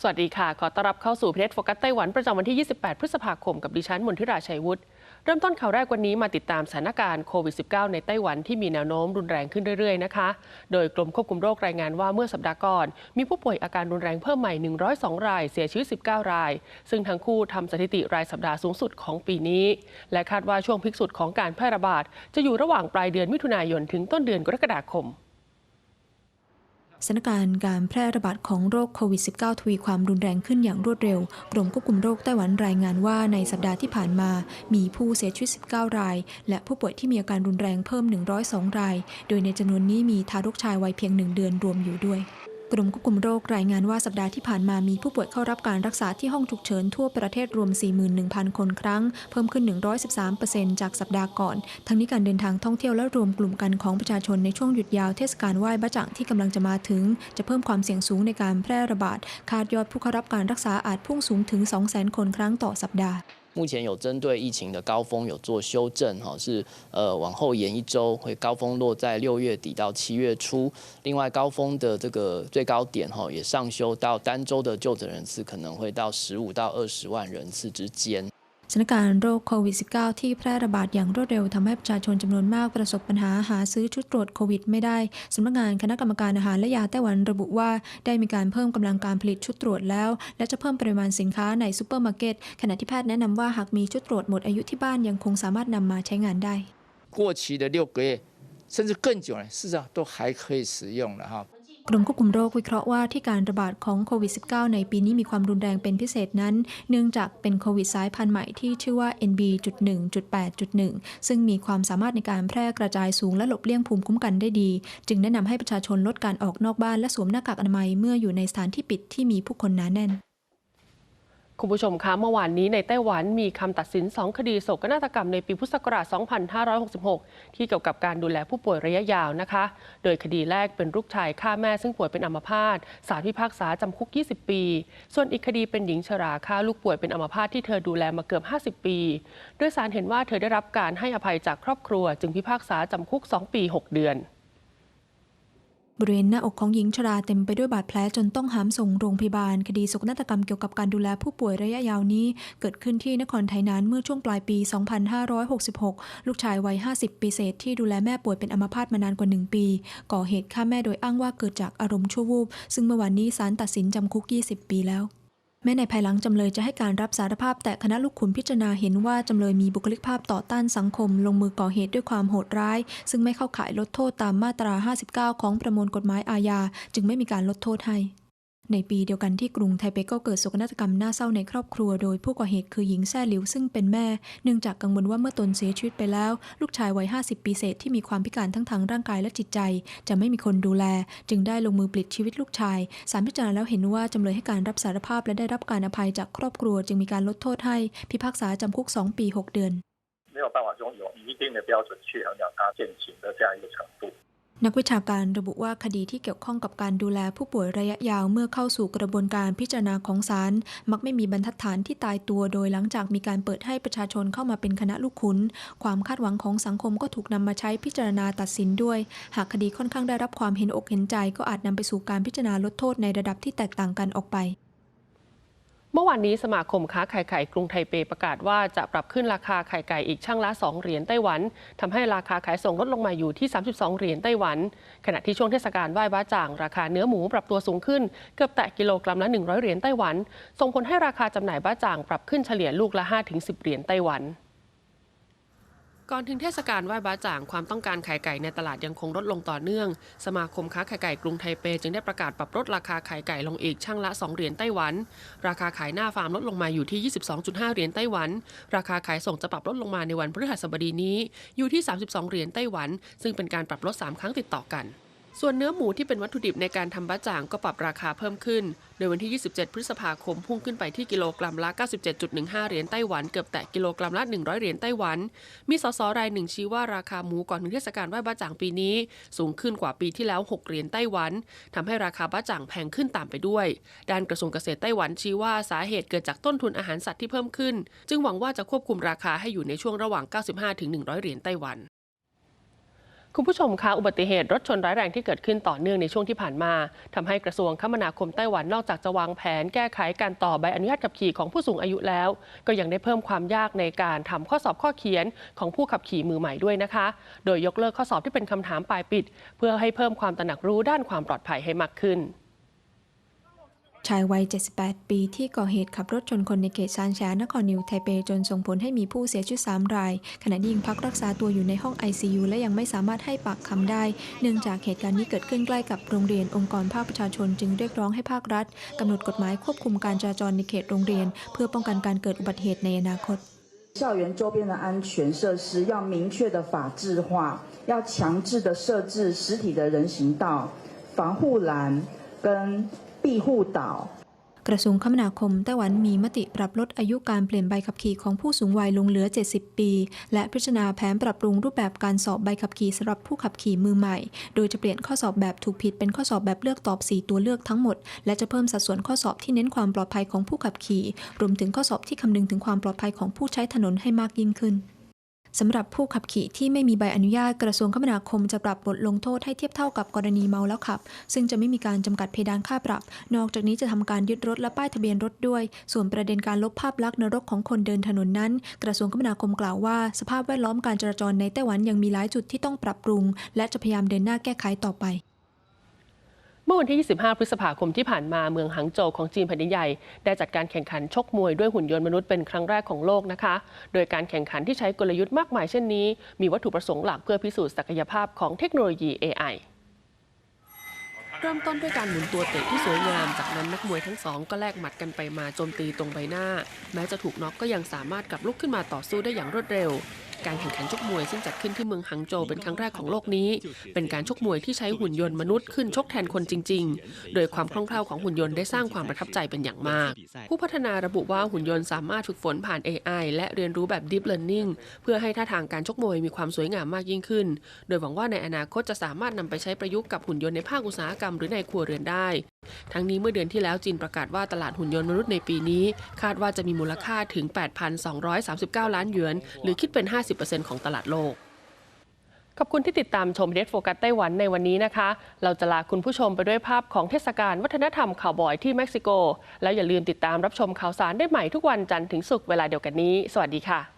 สวัสดีค่ะ ขอต้อนรับเข้าสู่เพจโฟกัสไต้หวันประจำวันที่ 28 พฤษภาคม กับดิฉันมนทิราชัยวุฒิ เริ่มต้นข่าวแรกวันนี้มาติดตามสถานการณ์โควิด -19 ในไต้หวันที่มีแนวโน้มรุนแรงขึ้นเรื่อย ๆ นะคะ โดยกรมควบคุมโรครายงานว่าเมื่อสัปดาห์ก่อน มีผู้ป่วยอาการรุนแรงเพิ่มใหม่ 102 ราย เสียชีวิต 19 ราย ซึ่งทั้งคู่ทำสถิติรายสัปดาห์สูงสุดของปีนี้ และคาดว่าช่วงพิกสุดของการแพร่ระบาดจะอยู่ระหว่างปลายเดือนมิถุนายนถึงต้นเดือนกรกฎาคม สถานการณ์การแพร่ระบาดของโรคโควิด -19 ทวีความรุนแรงขึ้นอย่างรวดเร็ว กรมควบคุมโรคไต้หวันรายงานว่าในสัปดาห์ที่ผ่านมา มีผู้เสียชีวิต 19 ราย และผู้ป่วยที่มีอาการรุนแรงเพิ่ม 102 ราย โดยในจำนวนนี้มีทารกชายวัยเพียง1เดือนรวมอยู่ด้วย กรมควบคุมโรครายงานว่าสัปดาห์ที่ผ่านมามีผู้ป่วยเข้ารับการรักษาที่ห้องฉุกเฉินทั่วประเทศรวม 41,000 คนครั้ง เพิ่มขึ้น 113%จากสัปดาห์ก่อน ทั้งนี้การเดินทางท่องเที่ยวและรวมกลุ่มกันของประชาชนในช่วงหยุดยาวเทศกาลไหว้บ้าจ่างที่กำลังจะมาถึง จะเพิ่มความเสี่ยงสูงในการแพร่ระบาด คาดยอดผู้เข้ารับการรักษาอาจพุ่งสูงถึง 200,000 คนครั้งต่อสัปดาห์ 目前有针对疫情的高峰有做修正，哈，是呃往后延一周，会高峰落在六月底到七月初。另外，高峰的这个最高点哈也上修到单周的就诊人次可能会到十五到二十万人次之间。 สถานการณ์โรคโควิด -19 ที่แพร่ระบาดอย่างรวดเร็วทำให้ประชาชนจำนวนมากประสบปัญหาหาซื้อชุดตรวจโควิดไม่ได้ สำนักงานคณะกรรมการอาหารและยาไต้หวันระบุว่าได้มีการเพิ่มกำลังการผลิตชุดตรวจแล้ว และจะเพิ่มปริมาณสินค้าในซูเปอร์มาร์เก็ต ขณะที่แพทย์แนะนำว่าหากมีชุดตรวจหมดอายุที่บ้านยังคงสามารถนำมาใช้งานได้ 过期的六个月，甚至更久呢，事实上都还可以使用了哈。 กรมควบคุมโรควิเคราะห์ว่าที่การระบาดของโควิด -19 ในปีนี้มีความรุนแรงเป็นพิเศษนั้น เนื่องจากเป็นโควิดสายพันธุ์ใหม่ที่ชื่อว่า NB.1.8.1 ซึ่งมีความสามารถในการแพร่กระจายสูงและหลบเลี่ยงภูมิคุ้มกันได้ดี จึงแนะนำให้ประชาชนลดการออกนอกบ้านและสวมหน้ากากอนามัยเมื่ออยู่ในสถานที่ปิดที่มีผู้คนหนาแน่น คุณผู้ชมคะเมื่อวานนี้ในไต้หวันมีคำตัดสิน 2 คดีโศกนาฏกรรมในปีพุทธศักราช 2566 ที่เกี่ยวกับการดูแลผู้ป่วยระยะยาวนะคะ โดยคดีแรกเป็นลูกชายฆ่าแม่ซึ่งป่วยเป็นอัมพาตศาลพิพากษาจำคุก 20 ปี ส่วนอีกคดีเป็นหญิงชราฆ่าลูกป่วยเป็นอัมพาตที่เธอดูแลมาเกือบ 50 ปี โดยศาลเห็นว่าเธอได้รับการให้อภัยจากครอบครัว จึงพิพากษาจำคุก 2 ปี 6 เดือน บริเวณหน้าอกของหญิงชราเต็มไปด้วยบาดแผลจนต้องหามส่งโรงพยาบาล คดีโศกนาฏกรรมเกี่ยวกับการดูแลผู้ป่วยระยะยาวนี้ เกิดขึ้นที่นครไทยนานเมื่อช่วงปลายปี 2566 ลูกชายวัย 50 ปีเศษที่ดูแลแม่ป่วยเป็นอัมพาตมานานกว่า 1 ปี ก่อเหตุฆ่าแม่โดยอ้างว่าเกิดจากอารมณ์ชั่ววูบซึ่งเมื่อวานนี้ศาลตัดสินจำคุก 20 ปีแล้ว แม้ในภายหลังจำเลยจะให้การรับสารภาพแต่คณะลูกขุนพิจารณาเห็นว่าจำเลยมีบุคลิกภาพต่อต้านสังคม ลงมือก่อเหตุด้วยความโหดร้าย ซึ่งไม่เข้าข่ายลดโทษตามมาตรา 59 ของประมวลกฎหมายอาญา จึงไม่มีการลดโทษให้ ในปีเดียวกันที่กรุงไทเปก็เกิดโศกนาฏกรรมน่าเศร้าในครอบครัว โดยผู้ก่อเหตุคือหญิงแซ่หลิวซึ่งเป็นแม่ เนื่องจากกังวลว่าเมื่อตนเสียชีวิตไปแล้ว ลูกชายวัย 50 ปีเศษที่มีความพิการทั้งทางร่างกายและจิตใจ จะไม่มีคนดูแล จึงได้ลงมือปลิดชีวิตลูกชาย ศาลพิจารณาแล้วเห็นว่าจำเลยให้การรับสารภาพและได้รับการอภัยจากครอบครัว จึงมีการลดโทษให้ พิพากษาจำคุก 2 ปี 6 เดือน 没有办法用有一定的标准去衡量它减刑的这样一个程度。 นักวิชาการระบุว่าคดีที่เกี่ยวข้องกับการดูแลผู้ป่วยระยะยาวเมื่อเข้าสู่กระบวนการพิจารณาของศาลมักไม่มีบรรทัดฐานที่ตายตัว โดยหลังจากมีการเปิดให้ประชาชนเข้ามาเป็นคณะลูกขุน ความคาดหวังของสังคมก็ถูกนำมาใช้พิจารณาตัดสินด้วย หากคดีค่อนข้างได้รับความเห็นอกเห็นใจ ก็อาจนำไปสู่การพิจารณาลดโทษในระดับที่แตกต่างกันออกไป เมื่อวานนี้สมาคมค้าไข่ไก่กรุงไทเปประกาศว่าจะปรับขึ้นราคาไข่ไก่อีกช่างละ 2 เหรียญไต้หวันทำให้ราคาขายส่งลดลงมาอยู่ที่ 32 เหรียญไต้หวัน ขณะที่ช่วงเทศกาลไหว้บ้าจ่าง ราคาเนื้อหมูปรับตัวสูงขึ้น เกือบแตะกิโลกรัมละ 100 เหรียญไต้หวัน ส่งผลให้ราคาจำหน่ายบ้าจ่างปรับขึ้นเฉลี่ยลูกละ 5-10 เหรียญไต้หวัน ก่อนถึงเทศกาลไหว้บาจ่างความต้องการไข่ไก่ในตลาดยังคงลดลงต่อเนื่อง สมาคมค้าไข่ไก่กรุงไทเปจึงได้ประกาศปรับลดราคาไข่ไก่ลงอีกช่างละ 2 เหรียญไต้หวัน ราคาขายหน้าฟาร์มลดลงมาอยู่ที่ 22.5 เหรียญไต้หวัน ราคาขายส่งจะปรับลดลงมาในวันพฤหัสบดีนี้ อยู่ที่ 32 เหรียญไต้หวัน ซึ่งเป็นการปรับลด 3 ครั้งติดต่อกัน ส่วนเนื้อหมูที่เป็นวัตถุดิบในการทำบ้าจ่างก็ปรับราคาเพิ่มขึ้น โดยวันที่ 27 พฤษภาคมพุ่งขึ้นไปที่กิโลกรัมละ 97.15 เหรียญไต้หวัน เกือบแตะกิโลกรัมละ 100 เหรียญไต้หวัน มีสสรายหนึ่งชี้ว่าราคาหมูก่อนถึงเทศกาลไหว้บ้าจ่างปีนี้ สูงขึ้นกว่าปีที่แล้ว 6 เหรียญไต้หวันทำให้ราคาบ้าจ่างแพงขึ้นตามไปด้วย ด้านกระทรวงเกษตรไต้หวันชี้ว่าสาเหตุเกิดจากต้นทุนอาหารสัตว์ที่เพิ่มขึ้น จึงหวังว่าจะควบคุมราคาให้อยู่ในช่วงระหว่าง 95-100 เหรียญไต้หวัน คุณผู้ชมคะอุบัติเหตุรถชนร้ายแรงที่เกิดขึ้นต่อเนื่องในช่วงที่ผ่านมาทำให้กระทรวงคมนาคมไต้หวันนอกจากจะวางแผนแก้ไขการต่อใบอนุญาตขับขี่ของผู้สูงอายุแล้ว ก็ยังได้เพิ่มความยากในการทำข้อสอบข้อเขียนของผู้ขับขี่มือใหม่ด้วยนะคะ โดยยกเลิกข้อสอบที่เป็นคำถามปลายปิด เพื่อให้เพิ่มความตระหนักรู้ด้านความปลอดภัยให้มากขึ้น ชายวัย 78 ปีที่ก่อเหตุขับรถชนคนในเขตซานชานครนิวไทเป จนส่งผลให้มีผู้เสียชีวิต 3 ราย ขณะที่ยังพักรักษาตัวอยู่ในห้อง ICU และยังไม่สามารถให้ปากคำได้ เนื่องจากเหตุการณ์นี้เกิดขึ้นใกล้กับโรงเรียนองค์กรภาคประชาชน จึงเรียกร้องให้ภาครัฐกำหนดกฎหมายควบคุมการจราจรในเขตโรงเรียน เพื่อป้องกันการเกิดอุบัติเหตุในอนาคต 校园周边的安全设施要明确的法制化，要强制的设置实体的人行道、防护栏跟 庇护岛。 กระทรวงคมนาคมไต้หวันมีมติปรับลดอายุการเปลี่ยนใบขับขี่ของผู้สูงวัยลงเหลือ 70 ปี และพิจารณาแผนปรับปรุงรูปแบบการสอบใบขับขี่สำหรับผู้ขับขี่มือใหม่ โดยจะเปลี่ยนข้อสอบแบบถูกผิดเป็นข้อสอบแบบเลือกตอบ 4 ตัวเลือกทั้งหมด และจะเพิ่มสัดส่วนข้อสอบที่เน้นความปลอดภัยของผู้ขับขี่ รวมถึงข้อสอบที่คำนึงถึงความปลอดภัยของผู้ใช้ถนนให้มากยิ่งขึ้น สำหรับผู้ขับขี่ที่ไม่มีใบอนุญาตกระทรวงคมนาคมจะปรับบทลงโทษให้เทียบเท่ากับกรณีเมาแล้วขับ ซึ่งจะไม่มีการจำกัดเพดานค่าปรับ นอกจากนี้จะทำการยึดรถและป้ายทะเบียนรถด้วย ส่วนประเด็นการลบภาพลักษณ์นรกของคนเดินถนนนั้น กระทรวงคมนาคมกล่าวว่า สภาพแวดล้อมการจราจรในไต้หวันยังมีหลายจุดที่ต้องปรับปรุง และจะพยายามเดินหน้าแก้ไขต่อไป เมื่อวันที่ 25 พฤษภาคมที่ผ่านมาเมืองหังโจวของจีนแผ่นดินใหญ่ ได้จัดการแข่งขันชกมวยด้วยหุ่นยนต์มนุษย์เป็นครั้งแรกของโลกนะคะ โดยการแข่งขันที่ใช้กลยุทธ์มากมายเช่นนี้ มีวัตถุประสงค์หลักเพื่อพิสูจน์ศักยภาพของเทคโนโลยี AI เริ่มต้นด้วยการหมุนตัวเตะที่สวยงาม จากนั้นนักมวยทั้งสองก็แลกหมัดกันไปมาโจมตีตรงใบหน้า แม้จะถูกน็อกก็ยังสามารถกลับลุกขึ้นมาต่อสู้ได้อย่างรวดเร็ว การแข่งขันชกมวยซึ่งจัดขึ้นที่เมืองฮังโจวเป็นครั้งแรกของโลกนี้ เป็นการชกมวยที่ใช้หุ่นยนต์มนุษย์ขึ้นชกแทนคนจริง ๆ โดยความคล่องแคล่วของหุ่นยนต์ได้สร้างความประทับใจเป็นอย่างมาก ผู้พัฒนาระบุว่าหุ่นยนต์สามารถฝึกฝนผ่าน AI และเรียนรู้แบบ Deep Learning เพื่อให้ท่าทางการชกมวยมีความสวยงามมากยิ่งขึ้น โดยหวังว่าในอนาคตจะสามารถนำไปใช้ประยุกต์กับหุ่นยนต์ในภาคอุตสาหกรรมหรือในครัวเรือนได้ ทั้งนี้เมื่อเดือนที่แล้วจีนประกาศว่าตลาดหุ่นยนต์มนุษย์ในปีนี้ คาดว่าจะมีมูลค่าถึง 8,239 ล้านหยวน หรือคิดเป็น50%ของตลาดโลก ขอบคุณที่ติดตามชมเดสโฟกัสไต้หวันในวันนี้นะคะ เราจะลาคุณผู้ชมไปด้วยภาพของเทศกาลวัฒนธรรมข่าวบอยที่เม็กซิโก แล้วอย่าลืมติดตามรับชมข่าวสารได้ใหม่ทุกวันจันทร์ถึงศุกร์เวลาเดียวกันนี้ สวัสดีค่ะ